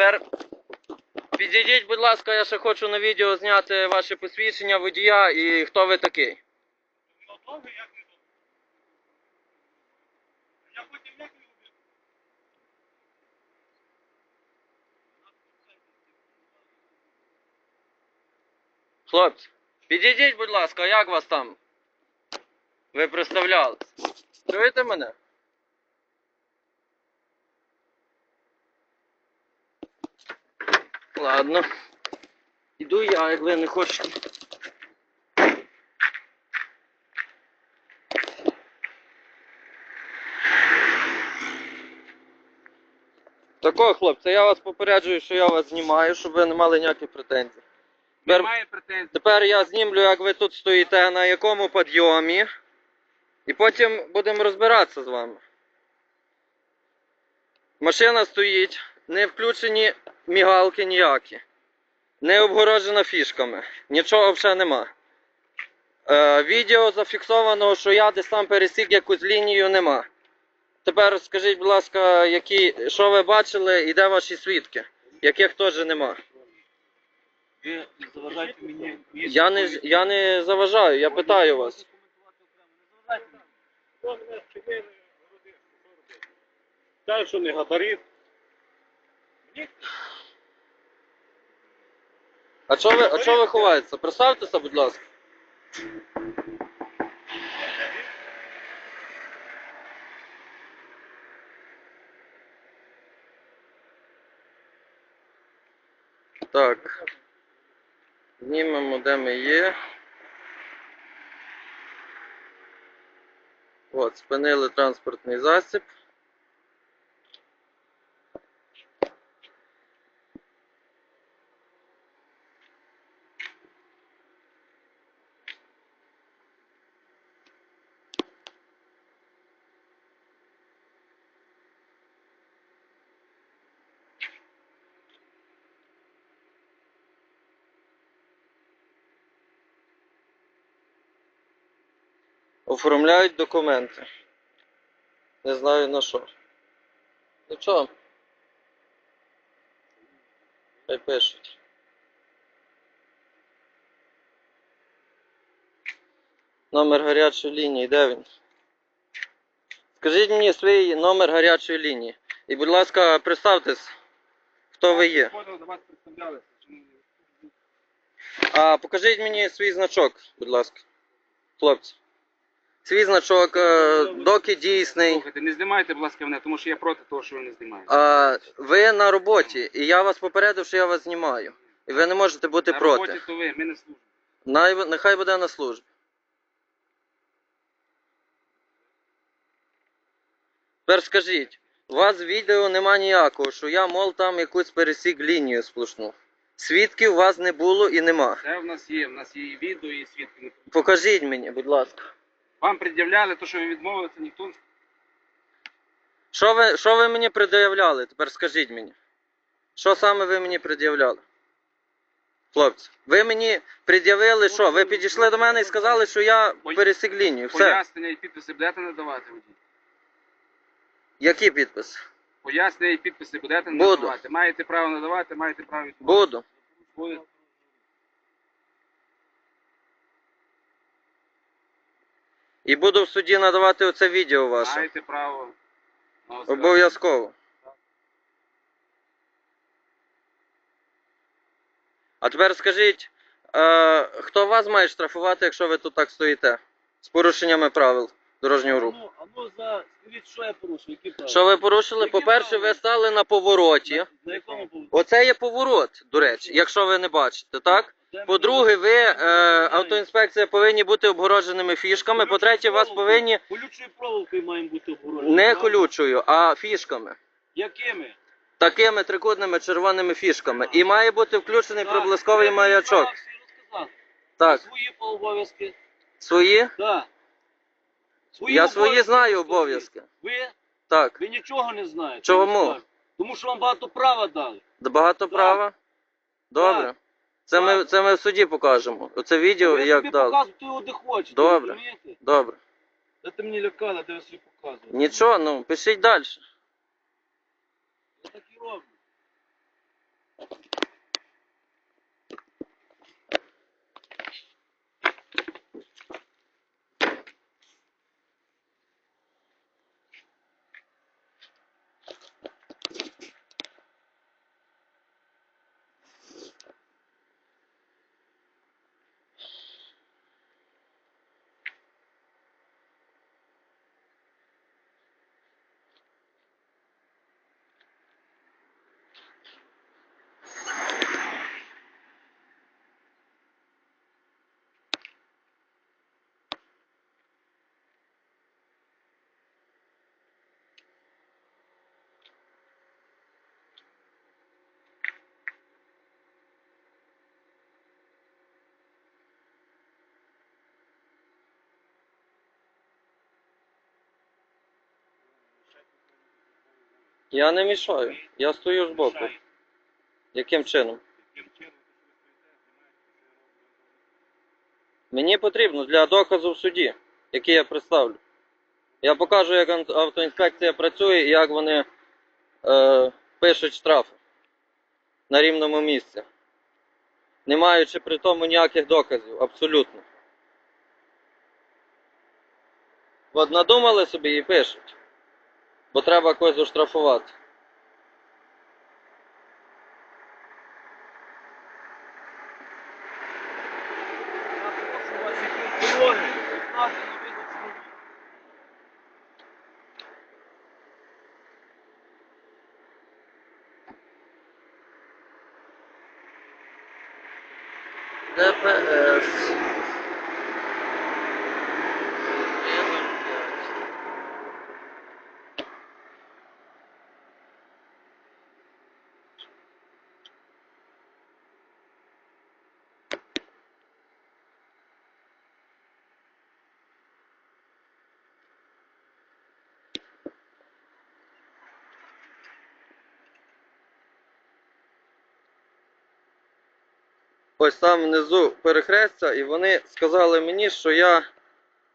Тепер підійдіть, будь ласка, я ще хочу на відео зняти ваше посвідчення водія і хто ви такий. Хлопці, підійдіть, будь ласка, як вас там? Ви представлялись? Чуєте мене? Ладно. Іду я, як ви не хочете. Такого, хлопці, я вас попереджую, що я вас знімаю, щоб ви не мали ніяких претензій. Тепер- Немає претензій. Тепер я знімлю, як ви тут стоїте, на якому підйомі. І потім будемо розбиратися з вами. Машина стоїть, не включені мігалки ніякі. Не обгороджена фішками. Нічого взагалі нема. Е, відео зафіксовано, що я десь там пересік якусь лінію нема. Тепер скажіть, будь ласка, які, що ви бачили і де ваші свідки, яких теж нема. Ви не заважайте мені. Я не, я не заважаю, я питаю вас. Так, що не габарит. А чого ви, а чого ви ховаєтеся? Представтеся, будь ласка. Так. Знімемо, де ми є. От, спинили транспортний засіб. Оформляють документи. Не знаю на що. Нічого. Хай пишуть. Номер гарячої лінії, де він? Скажіть мені свій номер гарячої лінії. І, будь ласка, представтесь, хто ви є. А покажіть мені свій значок, будь ласка. Хлопці. Свій значок, е, доки дійсний. Слухайте, не знімайте, будь ласка, мене, тому що я проти того, що ви не знімаєте. А, ви на роботі, і я вас попередив, що я вас знімаю. І ви не можете бути На проти. роботі то ви, ми не служимо. Най, нехай буде на службі. Тепер скажіть, у вас відео нема ніякого, що я, мол, там якусь пересік лінію сплошну. Свідків у вас не було і нема. Це в нас є, в нас є і відео, і свідки. Покажіть мені, будь ласка. Вам пред'являли те, що ви відмовилися, ніхто Що ви, що ви мені пред'являли? Тепер скажіть мені. Що саме ви мені пред'являли? Хлопці, ви мені пред'явили що? Ви підійшли до мене і сказали, що я пересік лінію. Все. пояснення і підписи будете надавати водій? Які підписи? Пояснення і підписи будете Буду. надавати. Маєте право надавати, маєте право відмовити. Буду. І буду в суді надавати оце відео ваше. Маєте право. на оскарження. Обов'язково. А тепер скажіть, е, хто вас має штрафувати, якщо ви тут так стоїте? З порушеннями правил дорожнього руху. Ну, а ну за скажіть, що я порушив, які права? Що ви порушили? Які По-перше, ви стали на повороті. На якому був? Оце є поворот, до речі, якщо ви не бачите, так? По-друге, ви, е, автоінспекція, повинні бути обгородженими фішками. По-третє, вас повинні Колючою проволокою маємо бути обгороджені. не правда? колючою, а фішками. Якими? Такими трикутними червоними фішками. І має бути включений Так, проблисковий я маячок. розказав. Так, Свої обов'язки. свої? Так. Свої Я свої знаю обов'язки. Ви? Так. Ви нічого не знаєте. Чому? я вам скажу. Тому що вам багато права дали. Багато права? Добре. Це ми, це ми в суді покажемо. Оце відео ви як дали. дали. ти його де хочете. Добре. розумієте? Добре. ти мені лякала, де я собі показую. Нічого, ну пишіть далі. Я так і роблю. Я не мішаю. Я стою збоку. Яким чином? Мені потрібно для доказу в суді, який я представлю. Я покажу, як автоінспекція працює і як вони е, пишуть штрафи на рівному місці. Не маючи при тому ніяких доказів, абсолютно. От надумали собі і пишуть. Бо треба когось оштрафувати. Дороги, Ось там внизу перехрестя, і вони сказали мені, що я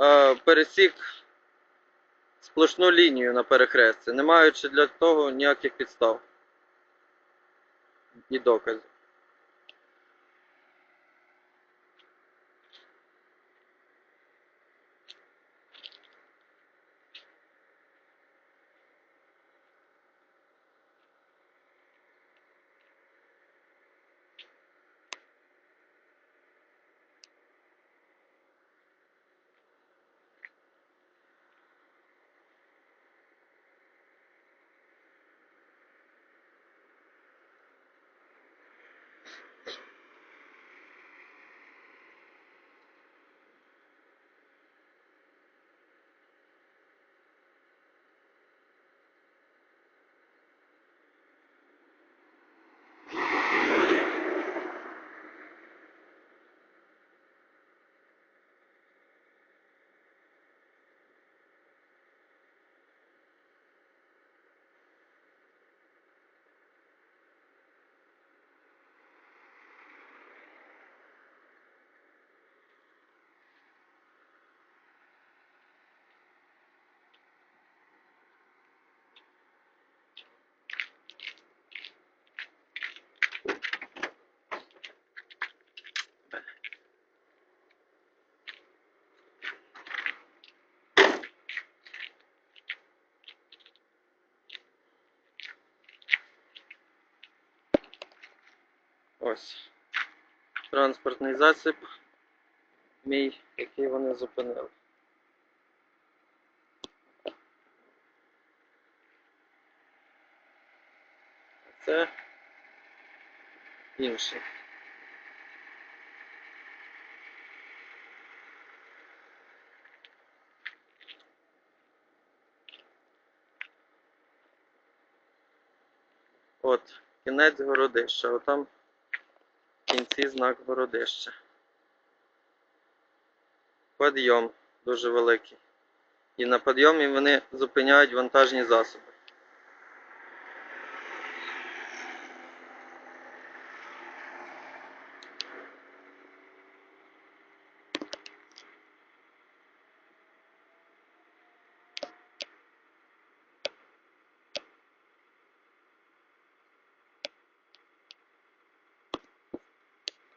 е, пересік сплошну лінію на перехресті, не маючи для того ніяких підстав і доказів. Ось. Транспортний засіб мій, який вони зупинили. Це інший. От, кінець городища, отам кінці знак городища. Подйом дуже великий. І на підйомі вони зупиняють вантажні засоби.